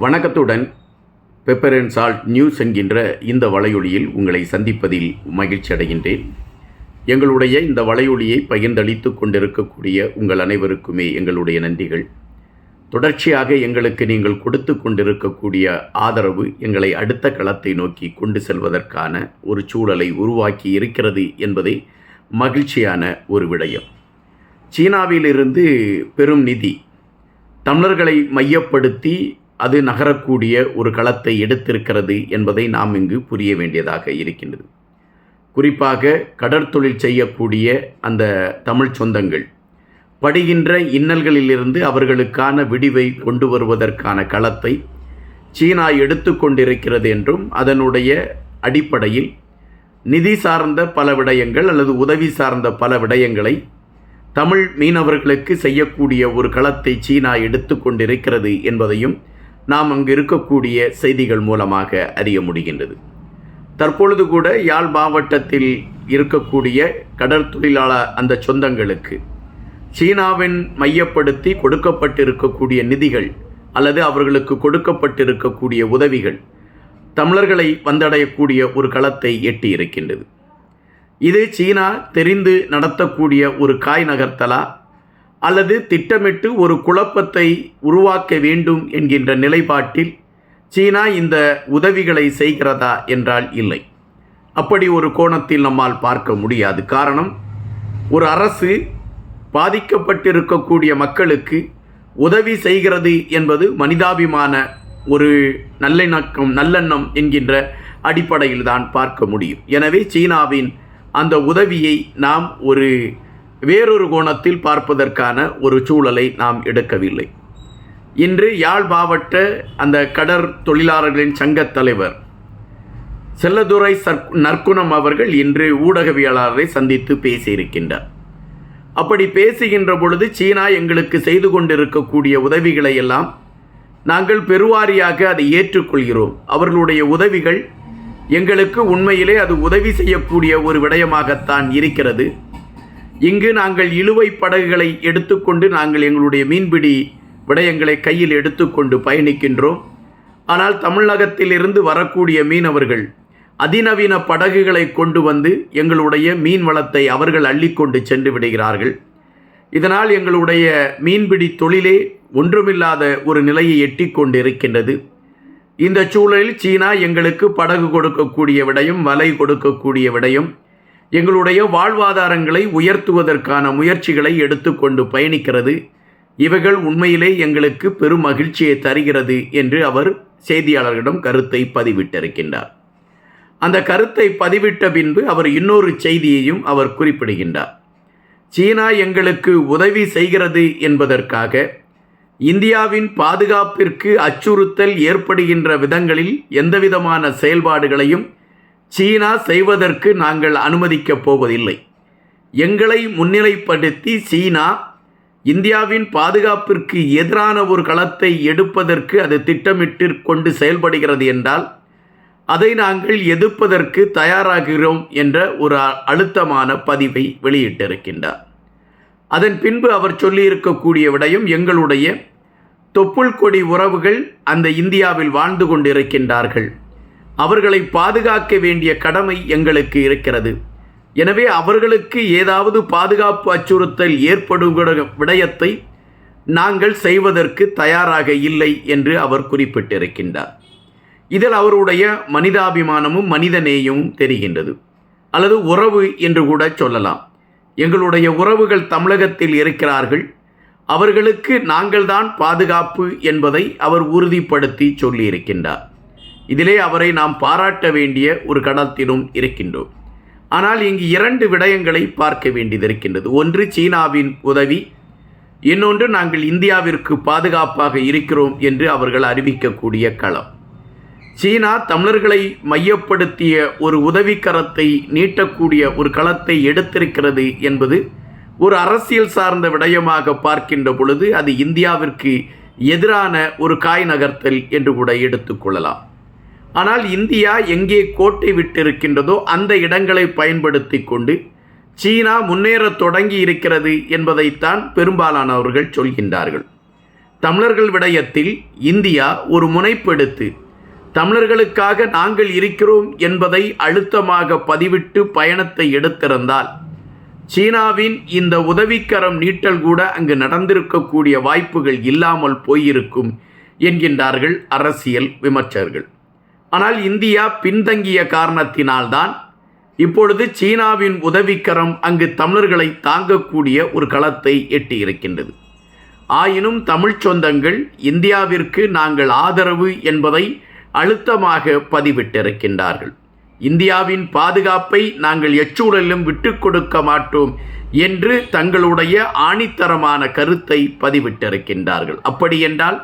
வணக்கத்துடன் pepper and salt news என்கின்ற இந்த வலையொலியில் உங்களை சந்திப்பதில் மகிழ்ச்சி அடைகின்றேன். எங்களுடைய இந்த வலையொலியை பகிர்ந்தளித்து கொண்டிருக்கக்கூடிய உங்கள் அனைவருக்குமே எங்களுடைய நன்றிகள். தொடர்ச்சியாக எங்களுக்கு நீங்கள் கொடுத்து கொண்டிருக்கக்கூடிய ஆதரவு எங்களை அடுத்த களத்தை நோக்கி கொண்டு செல்வதற்கான ஒரு சூழலை உருவாக்கி இருக்கிறது என்பதே மகிழ்ச்சியான ஒரு விடயம். சீனாவிலிருந்து பெரும் நிதி தமிழர்களை மையப்படுத்தி அது நகரக்கூடிய ஒரு களத்தை எடுத்திருக்கிறது என்பதை நாம் இங்கு புரிய வேண்டியதாக இருக்கின்றது. குறிப்பாக கடற்தொழில் செய்யக்கூடிய அந்த தமிழ் சொந்தங்கள் படுகின்ற இன்னல்களிலிருந்து அவர்களுக்கான விடிவை கொண்டு வருவதற்கான களத்தை சீனா எடுத்துக்கொண்டிருக்கிறது என்றும் அதனுடைய அடிப்படையில் நிதி சார்ந்த பல விடயங்கள் அல்லது உதவி சார்ந்த பல விடயங்களை தமிழ் மீனவர்களுக்கு செய்யக்கூடிய ஒரு களத்தை சீனா எடுத்துக்கொண்டிருக்கிறது என்பதையும் நாம் அங்கு இருக்கக்கூடிய செய்திகள் மூலமாக அறிய முடிகின்றது. தற்பொழுது கூட யாழ் மாவட்டத்தில் இருக்கக்கூடிய கடற்தொழிலாளர் அந்த சொந்தங்களுக்கு சீனாவின் மையப்படுத்தி கொடுக்கப்பட்டிருக்கக்கூடிய நிதிகள் அல்லது அவர்களுக்கு கொடுக்கப்பட்டிருக்கக்கூடிய உதவிகள் தமிழர்களை வந்தடையக்கூடிய ஒரு களத்தை எட்டி இருக்கின்றது. இது சீனா தெரிந்து நடத்தக்கூடிய ஒரு காய் நகர்த்தலா? அல்லது திட்டமிட்டு ஒரு குழப்பத்தை உருவாக்க வேண்டும் என்கின்ற நிலைப்பாட்டில் சீனா இந்த உதவிகளை செய்கிறதா என்றால் இல்லை. அப்படி ஒரு கோணத்தில் நம்மால் பார்க்க முடியாது. காரணம் ஒரு அரசு பாதிக்கப்பட்டிருக்கக்கூடிய மக்களுக்கு உதவி செய்கிறது என்பது மனிதாபிமான ஒரு நல்லிணக்கம் நல்லெண்ணம் என்கின்ற அடிப்படையில் தான் பார்க்க முடியும். எனவே சீனாவின் அந்த உதவியை நாம் ஒரு வேறொரு கோணத்தில் பார்ப்பதற்கான ஒரு சூழலை நாம் எடுக்கவில்லை. இன்று யாழ் மாவட்ட அந்த கடற் தொழிலாளர்களின் சங்கத் தலைவர் செல்லதுரை சற் நற்குணம் அவர்கள் இன்று ஊடகவியலாளரை சந்தித்து பேசியிருக்கின்றார். அப்படி பேசுகின்ற பொழுது சீனா எங்களுக்கு செய்து கொண்டிருக்கக்கூடிய உதவிகளை எல்லாம் நாங்கள் பெருவாரியாக அதை ஏற்றுக்கொள்கிறோம். அவர்களுடைய உதவிகள் எங்களுக்கு உண்மையிலே அது உதவி செய்யக்கூடிய ஒரு விடயமாகத்தான் இருக்கிறது. இங்கு நாங்கள் இழுவை படகுகளை எடுத்துக்கொண்டு நாங்கள் எங்களுடைய மீன்பிடி விடயங்களை கையில் எடுத்துக்கொண்டு பயணிக்கின்றோம். ஆனால் தமிழகத்திலிருந்து வரக்கூடிய மீனவர்கள் அதிநவீன படகுகளை கொண்டு வந்து எங்களுடைய மீன் வளத்தை அவர்கள் அள்ளிக்கொண்டு சென்று விடுகிறார்கள். இதனால் எங்களுடைய மீன்பிடி தொழிலே ஒன்றுமில்லாத ஒரு நிலையை எட்டி கொண்டு இருக்கின்றது இந்த சூழலில் சீனா எங்களுக்கு படகு கொடுக்கக்கூடிய விடயம் வலை கொடுக்கக்கூடிய விடயம் எங்களுடைய வாழ்வாதாரங்களை உயர்த்துவதற்கான முயற்சிகளை எடுத்துக்கொண்டு பயணிக்கிறது. இவைகள் உண்மையிலே எங்களுக்கு பெரும் மகிழ்ச்சியை தருகிறது என்று அவர் செய்தியாளர்களிடம் கருத்தை பதிவிட்டிருக்கின்றார். அந்த கருத்தை பதிவிட்ட பின்பு அவர் இன்னொரு செய்தியையும் அவர் குறிப்பிடுகின்றார். சீனா எங்களுக்கு உதவி செய்கிறது என்பதற்காக இந்தியாவின் பாதுகாப்பிற்கு அச்சுறுத்தல் ஏற்படுகின்ற விதங்களில் எந்தவிதமான செயல்பாடுகளையும் சீனா செய்வதற்கு நாங்கள் அனுமதிக்கப் போவதில்லை. எங்களை முன்னிலைப்படுத்தி சீனா இந்தியாவின் பாதுகாப்பிற்கு எதிரான ஒரு களத்தை எடுப்பதற்கு அது திட்டமிட்டு கொண்டு செயல்படுகிறது என்றால் அதை நாங்கள் எதிர்ப்பதற்கு தயாராகிறோம் என்ற ஒரு அழுத்தமான பதிவை வெளியிட்டிருக்கின்றார். அதன் பின்பு அவர் சொல்லியிருக்கக்கூடிய விடயம் எங்களுடைய தொப்புள் கொடி உறவுகள் அந்த இந்தியாவில் வாழ்ந்து கொண்டிருக்கின்றார்கள். அவர்களை பாதுகாக்க வேண்டிய கடமை எங்களுக்கு இருக்கிறது. எனவே அவர்களுக்கு ஏதாவது பாதுகாப்பு அச்சுறுத்தல் ஏற்படும் விடயத்தை நாங்கள் செய்வதற்கு தயாராக இல்லை என்று அவர் குறிப்பிட்டிருக்கின்றார். இதில் அவருடைய மனிதாபிமானமும் மனிதநேயமும் தெரிகின்றது. அல்லது உறவு என்று கூட சொல்லலாம். எங்களுடைய உறவுகள் தமிழகத்தில் இருக்கிறார்கள். அவர்களுக்கு நாங்கள்தான் பாதுகாப்பு என்பதை அவர் உறுதிப்படுத்தி சொல்லியிருக்கின்றார். இதிலே அவரை நாம் பாராட்ட வேண்டிய ஒரு கடத்திலும் இருக்கின்றோம். ஆனால் இங்கு இரண்டு விடயங்களை பார்க்க வேண்டியது இருக்கின்றது ஒன்று சீனாவின் உதவி இன்னொன்று நாங்கள் இந்தியாவிற்கு பாதுகாப்பாக இருக்கிறோம் என்று அவர்கள் அறிவிக்கக்கூடிய களம். சீனா தமிழர்களை மையப்படுத்திய ஒரு உதவிக்கரத்தை நீட்டக்கூடிய ஒரு களத்தை எடுத்திருக்கிறது என்பது ஒரு அரசியல் சார்ந்த விடயமாக பார்க்கின்ற பொழுது அது இந்தியாவிற்கு எதிரான ஒரு காய் நகர்த்தல் என்று கூட எடுத்துக்கொள்ளலாம் ஆனால் இந்தியா எங்கே கோட்டை விட்டிருக்கின்றதோ அந்த இடங்களை பயன்படுத்தி கொண்டு சீனா முன்னேறத் தொடங்கி இருக்கிறது என்பதைத்தான் பெரும்பாலானவர்கள் சொல்கின்றார்கள். தமிழர்கள் விடயத்தில் இந்தியா ஒரு முனைப்பெடுத்து தமிழர்களுக்காக நாங்கள் இருக்கிறோம் என்பதை அழுத்தமாக பதிவிட்டு பயணத்தை எடுத்திருந்தால் சீனாவின் இந்த உதவிக்கரம் நீட்டல் கூட அங்கு நடந்திருக்கக்கூடிய வாய்ப்புகள் இல்லாமல் போயிருக்கும் என்கின்றார்கள் அரசியல் விமர்சகர்கள். ஆனால் இந்தியா பின்தங்கிய காரணத்தினால்தான் இப்பொழுது சீனாவின் உதவிக்கரம் அங்கு தமிழர்களை தாங்கக்கூடிய ஒரு களத்தை எட்டியிருக்கின்றது. ஆயினும் தமிழ்ச் சொந்தங்கள் இந்தியாவிற்கு நாங்கள் ஆதரவு என்பதை அழுத்தமாக பதிவிட்டிருக்கின்றார்கள். இந்தியாவின் பாதுகாப்பை நாங்கள் எச்சூழலிலும் விட்டுக் கொடுக்க மாட்டோம் என்று தங்களுடைய ஆணித்தரமான கருத்தை பதிவிட்டிருக்கின்றார்கள். அப்படியென்றால்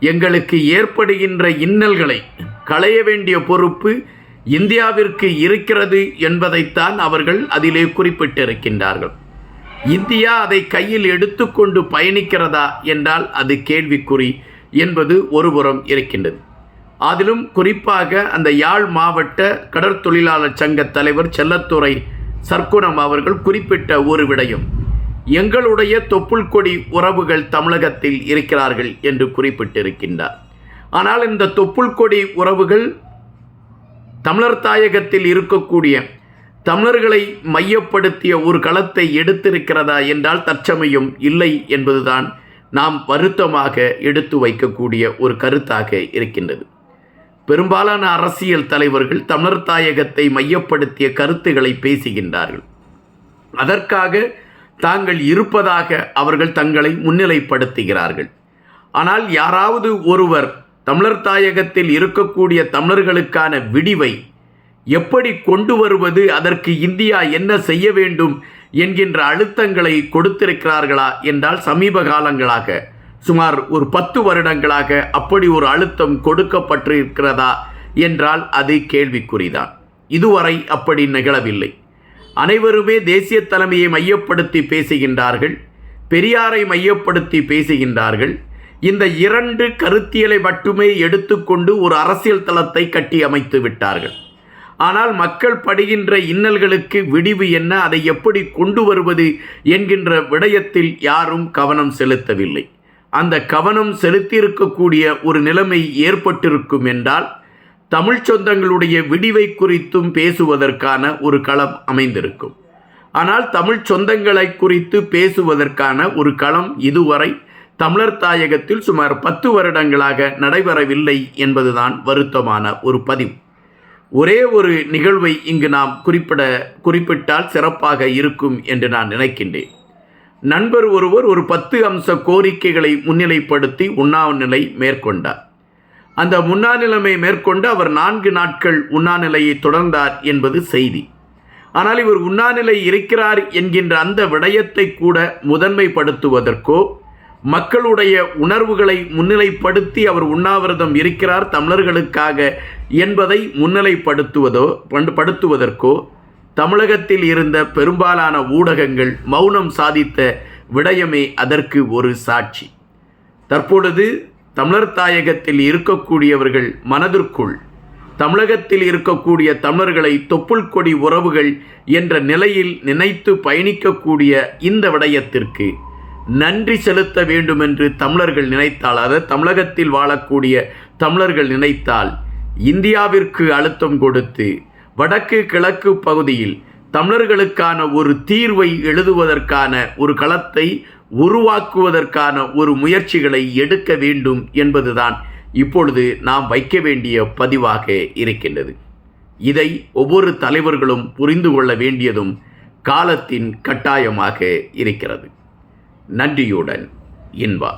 எங்களுக்கு ஏற்படுகின்ற இன்னல்களை களைய வேண்டிய பொறுப்பு இந்தியாவிற்கு இருக்கிறது என்பதைத்தான் அவர்கள் அதிலே குறிப்பிட்டிருக்கின்றார்கள். இந்தியா அதை கையில் எடுத்துக்கொண்டு பயணிக்கிறதா என்றால் அது கேள்விக்குறி என்பது ஒருபுறம் இருக்கின்றது. அதிலும் குறிப்பாக அந்த யாழ் மாவட்ட கடற்தொழிலாளர் சங்க தலைவர் செல்லத்துறை சர்க்குணம் அவர்கள் குறிப்பிட்ட ஒரு விடயம். எங்களுடைய தொப்புள் கொடி உறவுகள் தமிழகத்தில் இருக்கிறார்கள் என்று குறிப்பிட்டிருக்கின்றார். ஆனால் இந்த தொப்புள் கொடி உறவுகள் தமிழர் தாயகத்தில் இருக்கக்கூடிய தமிழர்களை மையப்படுத்திய ஒரு களத்தை எடுத்திருக்கிறதா என்றால் தற்சமயம் இல்லை என்பதுதான் நாம் வருத்தமாக எடுத்து வைக்கக்கூடிய ஒரு கருத்தாக இருக்கின்றது. பெரும்பாலான அரசியல் தலைவர்கள் தமிழர் தாயகத்தை மையப்படுத்திய கருத்துக்களை பேசுகின்றார்கள். அதற்காக தாங்கள் இருப்பதாக அவர்கள் தங்களை முன்னிலைப்படுத்துகிறார்கள். ஆனால் யாராவது ஒருவர் தமிழர் தாயகத்தில் இருக்கக்கூடிய தமிழர்களுக்கான விடிவை எப்படி கொண்டு வருவது அதற்கு இந்தியா என்ன செய்ய வேண்டும் என்கின்ற அழுத்தங்களை கொடுத்திருக்கிறார்களா என்றால் சமீப காலங்களாக சுமார் ஒரு பத்து வருடங்களாக அப்படி ஒரு அழுத்தம் கொடுக்கப்பட்டிருக்கிறதா என்றால் அது கேள்விக்குறிதான். இதுவரை அப்படி நிகழவில்லை. அனைவருமே தேசிய தலைமையை மையப்படுத்தி பேசுகின்றார்கள் பெரியாரை மையப்படுத்தி பேசுகின்றார்கள் இந்த இரண்டு கருத்தியலை மட்டுமே எடுத்துக்கொண்டு ஒரு அரசியல் தளத்தை கட்டி அமைத்து விட்டார்கள். ஆனால் மக்கள் படுகின்ற இன்னல்களுக்கு விடிவு என்ன அதை எப்படி கொண்டு வருவது என்கின்ற விடயத்தில் யாரும் கவனம் செலுத்தவில்லை. அந்த கவனம் செலுத்தியிருக்கக்கூடிய ஒரு நிலைமை ஏற்பட்டிருக்கும் என்றால் தமிழ் சொந்தங்களுடைய விடிவை குறித்தும் பேசுவதற்கான ஒரு களம் அமைந்திருக்கும். ஆனால் தமிழ் சொந்தங்களை குறித்து பேசுவதற்கான ஒரு களம் இதுவரை தமிழர் தாயகத்தில் சுமார் பத்து வருடங்களாக நடைபெறவில்லை என்பதுதான் வருத்தமான ஒரு பதிவு. ஒரே ஒரு நிகழ்வை இங்கு நாம் குறிப்பிட குறிப்பிட்டால் சிறப்பாக இருக்கும் என்று நான் நினைக்கின்றேன். நண்பர் ஒருவர் ஒரு பத்து அம்ச கோரிக்கைகளை முன்னிலைப்படுத்தி உண்ணாநிலை மேற்கொண்டார். அந்த உண்ணாநிலைமை மேற்கொண்டு அவர் நான்கு நாட்கள் உண்ணாநிலையை தொடர்ந்தார் என்பது செய்தி. ஆனால் இவர் உண்ணாநிலை இருக்கிறார் என்கின்ற அந்த விடயத்தை கூட முதன்மைப்படுத்துவதற்கோ மக்களுடைய உணர்வுகளை முன்னிலைப்படுத்தி அவர் உண்ணாவிரதம் இருக்கிறார் தமிழர்களுக்காக என்பதை முன்னிலைப்படுத்துவதோ படுத்துவதற்கோ தமிழகத்தில் இருந்த பெரும்பாலான ஊடகங்கள் மௌனம் சாதித்த விடயமே அதற்கு ஒரு சாட்சி. தற்பொழுது தமிழர் தாயகத்தில் இருக்கக்கூடியவர்கள் மனதிற்குள் தமிழகத்தில் இருக்கக்கூடிய தமிழர்களை தொப்புள் கொடி உறவுகள் என்ற நிலையில் நினைத்து பயணிக்கக்கூடிய இந்த விடயத்திற்கு நன்றி செலுத்த வேண்டுமென்று தமிழர்கள் நினைத்தால் அதாவது தமிழகத்தில் வாழக்கூடிய தமிழர்கள் நினைத்தால் இந்தியாவிற்கு அழுத்தம் கொடுத்து வடக்கு கிழக்கு பகுதியில் தமிழர்களுக்கான ஒரு தீர்வை எழுதுவதற்கான ஒரு களத்தை உருவாக்குவதற்கான ஒரு முயற்சிகளை எடுக்க வேண்டும் என்பதுதான் இப்பொழுது நாம் வைக்க வேண்டிய பதிவாக இருக்கின்றது. இதை ஒவ்வொரு தலைவர்களும் புரிந்து கொள்ள வேண்டியதும் காலத்தின் கட்டாயமாக இருக்கிறது. நன்றியுடன் இன்பா.